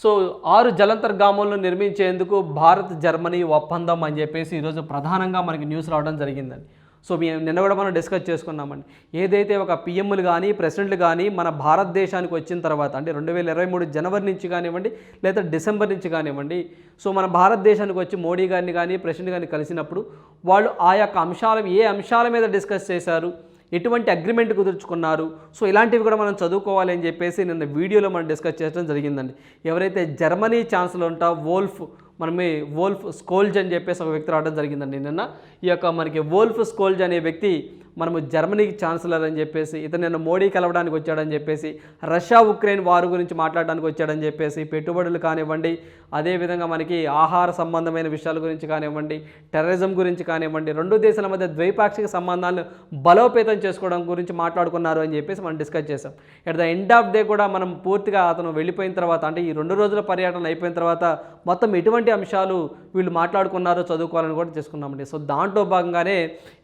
సో ఆరు జలంతర్గాములను నిర్మించేందుకు భారత్ జర్మనీ ఒప్పందం అని చెప్పేసి ఈరోజు ప్రధానంగా మనకి న్యూస్ రావడం జరిగిందండి. సో మేము నిన్న కూడా మనం డిస్కస్ చేసుకున్నామండి. ఏదైతే ఒక పిఎంలు కానీ ప్రెసిడెంట్లు కానీ మన భారతదేశానికి వచ్చిన తర్వాత అంటే రెండు వేల ఇరవై మూడు జనవరి నుంచి కానివ్వండి లేదా డిసెంబర్ నుంచి కానివ్వండి సో మన భారతదేశానికి వచ్చి మోడీ గారిని కానీ ప్రెసిడెంట్ గారిని కలిసినప్పుడు వాళ్ళు ఆ యొక్క అంశాల ఏ అంశాల మీద డిస్కస్ చేశారు ఎటువంటి అగ్రిమెంట్ కుదుర్చుకున్నారు సో ఇలాంటివి కూడా మనం చదువుకోవాలి అని చెప్పేసి నిన్న వీడియోలో మనం డిస్కస్ చేయడం జరిగిందండి. ఎవరైతే జర్మనీ ఛాన్సలర్ ఉంటా వోల్ఫ్ మనమే వోల్ఫ్ స్కోల్జ్ అని చెప్పేసి ఒక వ్యక్తి రావడం జరిగిందండి నిన్న. ఈ యొక్క మనకి వోల్ఫ్ స్కోల్జ్ అనే వ్యక్తి మనము జర్మనీకి ఛాన్సలర్ అని చెప్పేసి ఇతను నిన్న మోడీ కలవడానికి వచ్చాడని చెప్పేసి రష్యా ఉక్రెయిన్ వారు గురించి మాట్లాడడానికి వచ్చాడని చెప్పేసి పెట్టుబడులు కానివ్వండి అదేవిధంగా మనకి ఆహార సంబంధమైన విషయాల గురించి కానివ్వండి టెర్రరిజం గురించి కానివ్వండి రెండు దేశాల మధ్య ద్వైపాక్షిక సంబంధాలను బలోపేతం చేసుకోవడం గురించి మాట్లాడుకున్నారు అని చెప్పేసి మనం డిస్కస్ చేసాం at the end of day కూడా మనం పూర్తిగా అతను వెళ్ళిపోయిన తర్వాత అంటే ఈ రెండు రోజుల పర్యటన అయిపోయిన తర్వాత మొత్తం ఎటువంటి అంశాలు వీళ్ళు మాట్లాడుకున్నారో చదువుకోవాలని కూడా చేసుకున్నామండి సో దాంట్లో భాగంగానే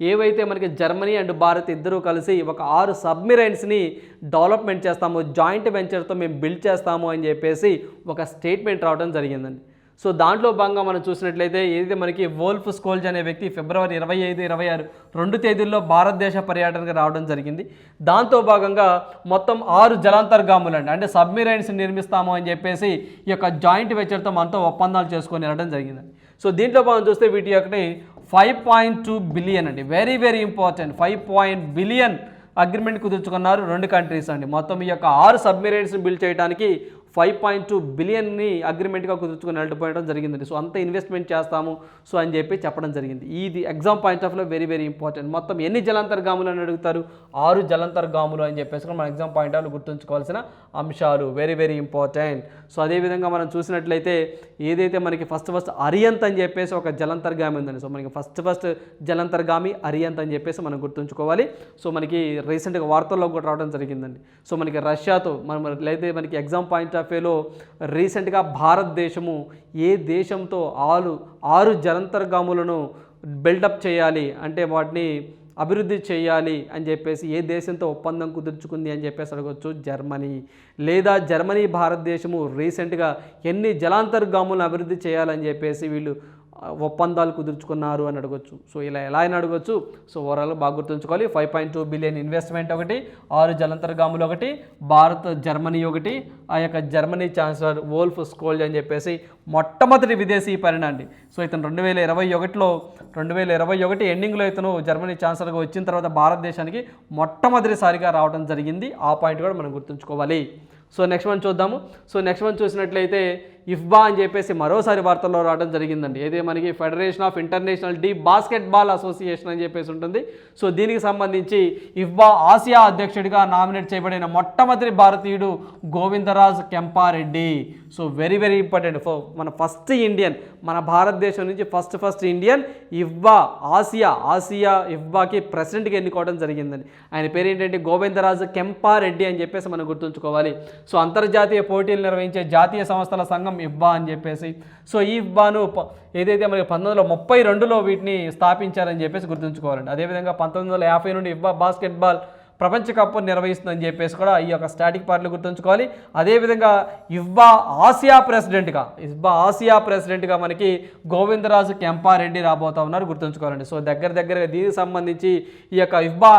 ఏవైతే మనకి జర్మనీ అండ్ భారత్ ఇద్దరూ కలిసి ఒక ఆరు సబ్మిరైన్స్ని డెవలప్మెంట్ చేస్తాము జాయింట్ వెంచర్తో మేము బిల్డ్ చేస్తాము అని చెప్పేసి ఒక స్టేట్మెంట్ రావడం జరిగిందండి. సో దాంట్లో భాగంగా మనం చూసినట్లయితే ఏదైతే మనకి వోల్ఫ్ స్కోల్జ్ అనే వ్యక్తి ఫిబ్రవరి ఇరవై ఐదు ఇరవై ఆరు రెండు తేదీల్లో భారతదేశ పర్యటనకు రావడం జరిగింది. దాంతో భాగంగా మొత్తం ఆరు జలాంతర్గాములు అండి అంటే సబ్మిరైన్స్ నిర్మిస్తాము అని చెప్పేసి ఈ యొక్క జాయింట్ వెంచర్తో మనతో ఒప్పందాలు చేసుకొని వెళ్ళడం జరిగింది సో దీంట్లో మనం చూస్తే వీటి యొక్కని ఫైవ్ పాయింట్ టూ బిలియన్ అండి. Very very important five point billion agreement కుదుర్చుకున్నారు రెండు కంట్రీస్ అండి. మొత్తం ఈ యొక్క ఆరు సబ్మెరైన్స్ని బిల్డ్ చేయడానికి ఫైవ్ పాయింట్ టూ బిలియన్ని అగ్రిమెంట్గా కుదుర్చుకుని వెళ్ళిపోయడం జరిగిందండి. సో అంత ఇన్వెస్ట్మెంట్ చేస్తాము. సో అని చెప్పి చెప్పడం జరిగింది. ఇది ఎగ్జామ్ పాయింట్ ఆఫ్లో వెరీ వెరీ ఇంపార్టెంట్ మొత్తం ఎన్ని జలాంతర్గాములు అని అడుగుతారు? ఆరు జలంతర్గాములు అని చెప్పేసి మన ఎగ్జామ్ పాయింట్ ఆఫ్లో గుర్తుంచుకోవాల్సిన అంశాలు వెరీ వెరీ ఇంపార్టెంట్ సో అదేవిధంగా మనం చూసినట్లయితే ఏదైతే మనకి ఫస్ట్ ఫస్ట్ అరియంత్ అని చెప్పేసి ఒక జలంతర్గామి ఉందండి. సో మనకి ఫస్ట్ ఫస్ట్ జలంతర్గామి అరియంత్ అని చెప్పేసి మనం గుర్తుంచుకోవాలి. సో మనకి రీసెంట్గా వార్తల్లో కూడా రావడం జరిగిందండి. సో మనకి రష్యాతో మనం లేదా మనకి ఎగ్జామ్ పాయింట్ ఆఫ్ వ్యూలో రీసెంట్గా భారతదేశము ఏ దేశంతో ఆరు ఆరు జలంతర్గాములను బిల్డప్ చేయాలి అంటే వాటిని అభివృద్ధి చేయాలి అని చెప్పేసి ఏ దేశంతో ఒప్పందం కుదుర్చుకుంది అని చెప్పేసి అడగవచ్చు జర్మనీ. లేదా జర్మనీ భారతదేశము రీసెంట్గా ఎన్ని జలాంతర్గాములను అభివృద్ధి చేయాలని చెప్పేసి వీళ్ళు ఒప్పందాలు కుదుర్చుకున్నారు అని అడగొచ్చు. సో ఇలా ఎలా అయినా అడగొచ్చు. సో ఓవరాల్ బాగా గుర్తుంచుకోవాలి. Five point two billion investment ఒకటి ఆరు జలంతర్గాములు ఒకటి భారత్ జర్మనీ ఒకటి ఆ యొక్క జర్మనీ ఛాన్సలర్ వోల్ఫ్ స్కోల్జ్ అని చెప్పేసి మొట్టమొదటి విదేశీ పర్యటన అండి. సో ఇతను రెండు వేల ఇరవై ఒకటిలో రెండు వేల ఇరవై ఒకటి ఎండింగ్లో ఇతను జర్మనీ ఛాన్సలర్గా వచ్చిన తర్వాత భారతదేశానికి మొట్టమొదటిసారిగా రావడం జరిగింది. ఆ పాయింట్ కూడా మనం గుర్తుంచుకోవాలి. సో నెక్స్ట్ వన్ చూద్దాము. సో నెక్స్ట్ వన్ చూసినట్లయితే ఇఫ్బా అని చెప్పేసి మరోసారి వార్తల్లో రావడం జరిగిందండి. ఏదే మనకి federation of international de basketball association అని చెప్పేసి ఉంటుంది. సో దీనికి సంబంధించి ఇఫ్బా ఆసియా అధ్యక్షుడిగా నామినేట్ చేయబడిన మొట్టమొదటి భారతీయుడు Govindaraj Kempareddy. So very very important for మన ఫస్ట్ ఇండియన్ మన భారతదేశం నుంచి first first Indian FIBA Asia Asia ఇఫ్బాకి ప్రెసిడెంట్గా ఎన్నుకోవడం జరిగిందండి. ఆయన పేరు ఏంటంటే గోవిందరాజు కెంపారెడ్డి అని చెప్పేసి మనం గుర్తుంచుకోవాలి. సో అంతర్జాతీయ పోటీలు నిర్వహించే జాతీయ సంస్థల సంఘం ఇబ్బా అని చెప్పేసి. సో ఈ ఇబ్బాను ఏదైతే మనకి పంతొమ్మిది వందల ముప్పై రెండులో వీటిని స్థాపించారని చెప్పేసి గుర్తుంచుకోవాలండి. అదేవిధంగా పంతొమ్మిది వందల యాభై నుండి ఇబ్బా బాస్కెట్బాల్ ప్రపంచ కప్ నిర్వహిస్తుందని చెప్పేసి కూడా ఈ యొక్క స్టాటిక్ పార్టీలు గుర్తుంచుకోవాలి. అదేవిధంగా ఇవ్వా ఆసియా ప్రెసిడెంట్గా ఇవ్వా ఆసియా ప్రెసిడెంట్గా మనకి గోవిందరాజు కెంపారెడ్డి రాబోతా ఉన్నారు గుర్తుంచుకోవాలండి. సో దగ్గర దగ్గరగా దీనికి సంబంధించి ఈ యొక్క ఇబ్బా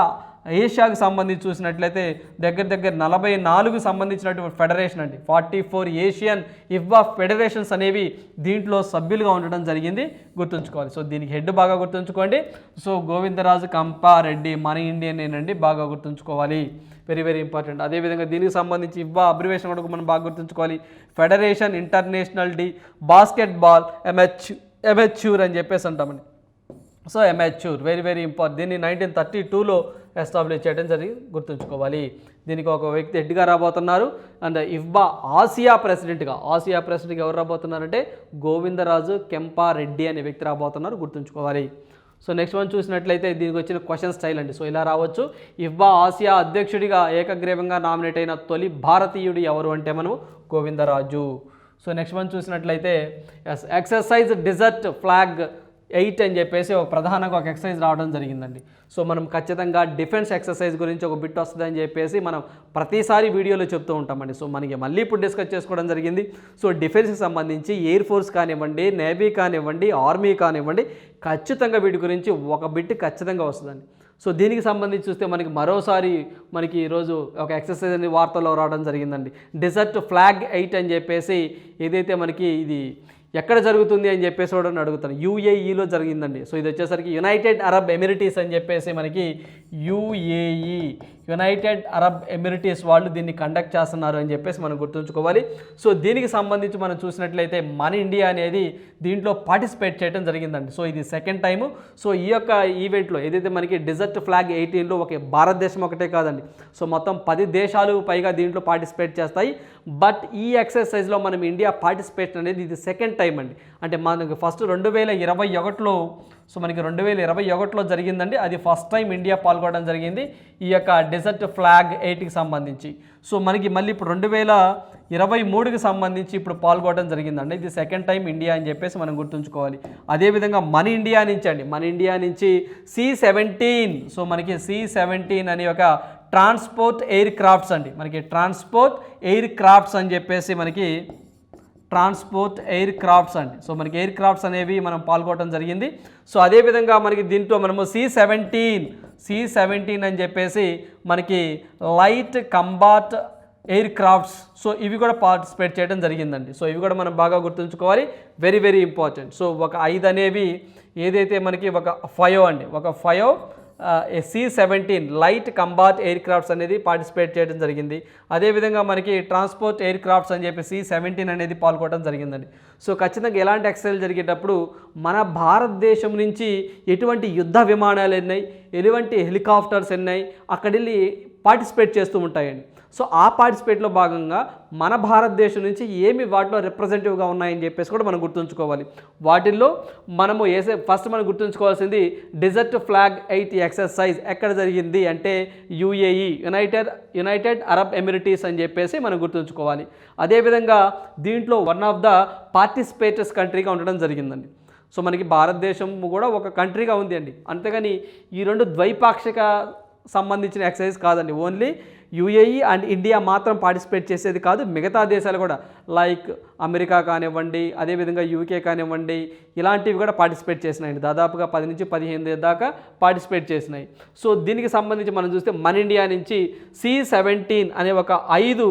ఏషియాకు సంబంధించి చూసినట్లయితే దగ్గర దగ్గర నలభై నాలుగు సంబంధించినటువంటి ఫెడరేషన్ అండి. ఫార్టీ ఫోర్ ఏషియన్ ఇవ్వా ఫెడరేషన్స్ అనేవి దీంట్లో సభ్యులుగా ఉండడం జరిగింది. గుర్తుంచుకోవాలి. సో దీనికి హెడ్ బాగా గుర్తుంచుకోండి. సో గోవిందరాజు కంపారెడ్డి మన ఇండియన్ ఏనండి బాగా గుర్తుంచుకోవాలి. Very very important. అదేవిధంగా దీనికి సంబంధించి ఇవ్వా అబ్రివేషన్ కూడా మనం బాగా గుర్తుంచుకోవాలి. ఫెడరేషన్ ఇంటర్నేషనల్ డి బాస్కెట్బాల్ ఎంహెచ్ ఎంహెచ్యూర్ అని చెప్పేసి అంటామండి. So ఎంహెచ్యూర్ very very important. దీన్ని నైన్టీన్ థర్టీ టూలో ఎస్టాబ్లిష్ చేయడం జరిగి గుర్తుంచుకోవాలి. దీనికి ఒక వ్యక్తి హెడ్గా రాబోతున్నారు. అండ్ ఇఫ్బా ఆసియా ప్రెసిడెంట్గా ఆసియా ప్రెసిడెంట్గా ఎవరు రాబోతున్నారంటే గోవిందరాజు కెంపారెడ్డి అనే వ్యక్తి రాబోతున్నారు. గుర్తుంచుకోవాలి. సో నెక్స్ట్ వన్ చూసినట్లయితే దీనికి వచ్చిన క్వశ్చన్ స్టైల్ అండి. సో ఇలా రావచ్చు. ఇఫ్బా ఆసియా అధ్యక్షుడిగా ఏకగ్రీవంగా నామినేట్ అయిన తొలి భారతీయుడు ఎవరు అంటే మనం గోవిందరాజు. సో నెక్స్ట్ వన్ చూసినట్లయితే yes exercise desert flag eight అని చెప్పేసి ఒక ప్రధానంగా ఒక ఎక్సర్సైజ్ రావడం జరిగిందండి. సో మనం ఖచ్చితంగా డిఫెన్స్ ఎక్సర్సైజ్ గురించి ఒక బిట్ వస్తుందని చెప్పేసి మనం ప్రతిసారి వీడియోలో చెప్తూ ఉంటామండి. సో మనకి మళ్ళీ ఇప్పుడు డిస్కస్ చేసుకోవడం జరిగింది. సో డిఫెన్స్కి సంబంధించి ఎయిర్ ఫోర్స్ కానివ్వండి నేవీ కానివ్వండి ఆర్మీ కానివ్వండి ఖచ్చితంగా వీటి గురించి ఒక బిట్ ఖచ్చితంగా వస్తుందండి. సో దీనికి సంబంధించి చూస్తే మనకి మరోసారి మనకి ఈరోజు ఒక ఎక్సర్సైజ్ అనేది వార్తల్లో రావడం జరిగిందండి. డిజర్ట్ ఫ్లాగ్ ఎయిట్ అని చెప్పేసి ఏదైతే మనకి ఇది ఎక్కడ జరుగుతుంది అని చెప్పేసి కూడా అడుగుతాను యూఏఈలో జరిగిందండి. సో ఇది వచ్చేసరికి యునైటెడ్ అరబ్ ఎమిరిటీస్ అని చెప్పేసి మనకి యూఏఈ. యునైటెడ్ అరబ్ ఎమిరిటీస్ వాళ్ళు దీన్ని కండక్ట్ చేస్తున్నారు అని చెప్పేసి మనం గుర్తుంచుకోవాలి. సో దీనికి సంబంధించి మనం చూసినట్లయితే మన ఇండియా అనేది దీంట్లో పార్టిసిపేట్ చేయడం జరిగిందండి. సో ఇది సెకండ్ టైము సో ఈ యొక్క ఈవెంట్లో ఏదైతే మనకి డిజర్ట్ ఫ్లాగ్ ఎయిటీన్లో ఒక భారతదేశం ఒకటే కాదండి. సో మొత్తం పది దేశాలు పైగా దీంట్లో పార్టిసిపేట్ చేస్తాయి. బట్ ఈ ఎక్సర్సైజ్లో మనం ఇండియా పార్టిసిపేట్ అనేది ఇది సెకండ్ టైం అండి. అంటే మనకి ఫస్ట్ రెండు వేల ఇరవై ఒకటిలో సో మనకి రెండు వేల ఇరవై ఒకటిలో జరిగిందండి. అది ఫస్ట్ టైం ఇండియా పాల్గొనడం జరిగింది. ఈ యొక్క డెజర్ట్ ఫ్లాగ్ ఎయిట్కి సంబంధించి. సో మనకి మళ్ళీ ఇప్పుడు రెండు వేల ఇరవై మూడుకి సంబంధించి ఇప్పుడు పాల్గొనడం జరిగిందండి. ఇది సెకండ్ టైం ఇండియా అని చెప్పేసి మనం గుర్తుంచుకోవాలి. అదేవిధంగా మన ఇండియా నుంచి అండి. మన ఇండియా నుంచి సి సెవెంటీన్. సో మనకి సి సెవెంటీన్ అనే ఒక ట్రాన్స్పోర్ట్ ఎయిర్ క్రాఫ్ట్స్ అండి. మనకి ట్రాన్స్పోర్ట్ ఎయిర్ క్రాఫ్ట్స్ అని చెప్పేసి మనకి ట్రాన్స్పోర్ట్ ఎయిర్ క్రాఫ్ట్స్ అండి. సో మనకి ఎయిర్ క్రాఫ్ట్స్ అనేవి మనం పాల్గొనడం జరిగింది. సో అదేవిధంగా మనకి దీంట్లో మనము సి సెవెంటీన్ సి సెవెంటీన్ అని చెప్పేసి మనకి light combat aircrafts so ఇవి కూడా పార్టిసిపేట్ చేయడం జరిగిందండి. సో ఇవి కూడా మనం బాగా గుర్తుంచుకోవాలి. Very very important. సో ఒక ఐదు అనేవి ఏదైతే మనకి ఒక ఫైవ్ అండి. ఒక five C seventeen light combat aircrafts అనేది పార్టిసిపేట్ చేయడం జరిగింది. అదేవిధంగా మనకి ట్రాన్స్పోర్ట్ ఎయిర్ క్రాఫ్ట్స్ అని చెప్పి సి సెవెంటీన్ అనేది పాల్గొనడం జరిగిందండి. సో ఖచ్చితంగా ఎలాంటి ఎక్సైజ్ జరిగేటప్పుడు మన భారతదేశం నుంచి ఎటువంటి యుద్ధ విమానాలు ఎన్నాయి ఎటువంటి హెలికాప్టర్స్ ఎన్నాయి అక్కడ పార్టిసిపేట్ చేస్తూ ఉంటాయండి. సో ఆ పార్టిసిపేట్లో భాగంగా మన భారతదేశం నుంచి ఏమి వాటిలో రిప్రజెంటేటివ్గా ఉన్నాయని చెప్పేసి కూడా మనం గుర్తుంచుకోవాలి. వాటిల్లో మనము వేసే ఫస్ట్ మనం గుర్తుంచుకోవాల్సింది డిజర్ట్ ఫ్లాగ్ ఎయిట్ ఎక్సర్సైజ్ ఎక్కడ జరిగింది అంటే UAE United United Arab Emirates అని చెప్పేసి మనం గుర్తుంచుకోవాలి. అదేవిధంగా దీంట్లో వన్ ఆఫ్ ద పార్టిసిపేటర్స్ కంట్రీగా ఉండడం జరిగిందండి. సో మనకి భారతదేశం కూడా ఒక కంట్రీగా ఉంది అండి. అంతేగాని ఈ రెండు ద్వైపాక్షిక సంబంధించిన ఎక్సర్సైజ్ కాదండి. ఓన్లీ యుఏఈ అండ్ ఇండియా మాత్రం పార్టిసిపేట్ చేసేది కాదు. మిగతా దేశాలు కూడా లైక్ అమెరికా కానివ్వండి అదేవిధంగా యూకే కానివ్వండి ఇలాంటివి కూడా పార్టిసిపేట్ చేసినాయండి దాదాపుగా పది నుంచి పదిహేను దాకా పార్టిసిపేట్ చేసినాయి. సో దీనికి సంబంధించి మనం చూస్తే మన ఇండియా నుంచి సి సెవెంటీన్ అనే ఒక ఐదు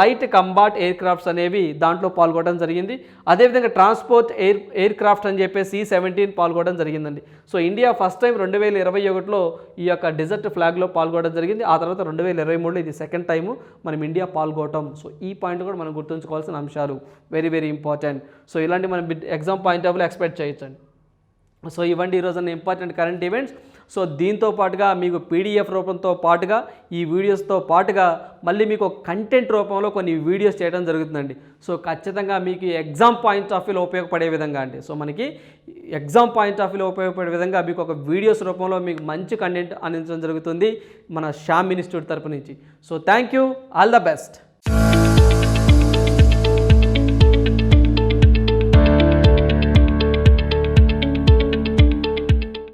లైట్ కంబాట్ ఎయిర్ క్రాఫ్ట్స్ అనేవి దాంట్లో పాల్గొనడం జరిగింది. అదేవిధంగా ట్రాన్స్పోర్ట్ ఎయిర్ ఎయిర్ క్రాఫ్ట్ అని చెప్పేసి సి సెవెంటీన్ పాల్గొనడం జరిగిందండి. సో ఇండియా ఫస్ట్ టైం రెండు వేల ఇరవై ఒకటిలో ఈ యొక్క డిజర్ట్ ఫ్లాగ్లో పాల్గొనడం జరిగింది. ఆ తర్వాత రెండు వేల ఇరవై మూడులో ఇది సెకండ్ టైము మనం ఇండియా పాల్గొనటం. సో ఈ పాయింట్ కూడా మనం గుర్తుంచుకోవాల్సిన అంశాలు. వెరీ వెరీ ఇంపార్టెంట్ సో ఇలాంటి మనం ఎగ్జామ్ పాయింట్ ఆఫ్ ఎక్స్పెక్ట్ చేయొచ్చండి. సో ఇవ్వండి ఈరోజు ఇంపార్టెంట్ కరెంట్ ఈవెంట్స్ సో దీంతో పాటుగా మీకు పీడిఎఫ్ రూపంతో పాటుగా ఈ వీడియోస్తో పాటుగా మళ్ళీ మీకు ఒక కంటెంట్ రూపంలో కొన్ని వీడియోస్ చేయడం జరుగుతుందండి. సో ఖచ్చితంగా మీకు ఎగ్జామ్ పాయింట్ ఆఫ్ వ్యూలో ఉపయోగపడే విధంగా అండి. సో మనకి ఎగ్జామ్ పాయింట్ ఆఫ్ వ్యూలో ఉపయోగపడే విధంగా మీకు ఒక వీడియోస్ రూపంలో మీకు మంచి కంటెంట్ అందించడం జరుగుతుంది మన శ్యామ్ ఇన్స్టిట్యూట్ తరపు నుంచి. So thank you. All the best.